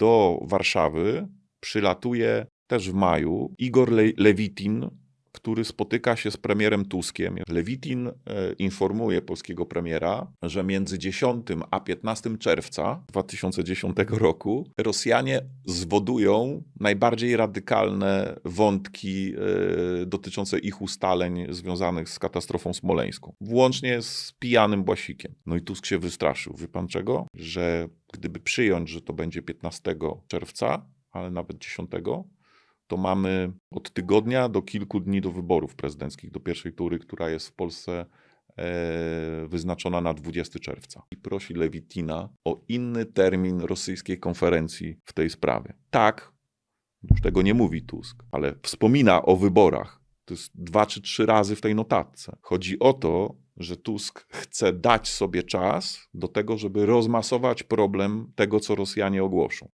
Do Warszawy przylatuje też w maju Igor Le- Lewitin, który spotyka się z premierem Tuskiem. Lewitin e, informuje polskiego premiera, że między 10 a 15 czerwca 2010 roku Rosjanie zwodują najbardziej radykalne wątki e, dotyczące ich ustaleń związanych z katastrofą smoleńską, włącznie z pijanym Błasikiem. No i Tusk się wystraszył. Wie pan czego? Że gdyby przyjąć, że to będzie 15 czerwca, ale nawet 10, to mamy od tygodnia do kilku dni do wyborów prezydenckich, do pierwszej tury, która jest w Polsce e, wyznaczona na 20 czerwca. I prosi Lewitina o inny termin rosyjskiej konferencji w tej sprawie. Tak, już tego nie mówi Tusk, ale wspomina o wyborach. To jest dwa czy trzy razy w tej notatce. Chodzi o to, że Tusk chce dać sobie czas do tego, żeby rozmasować problem tego, co Rosjanie ogłoszą.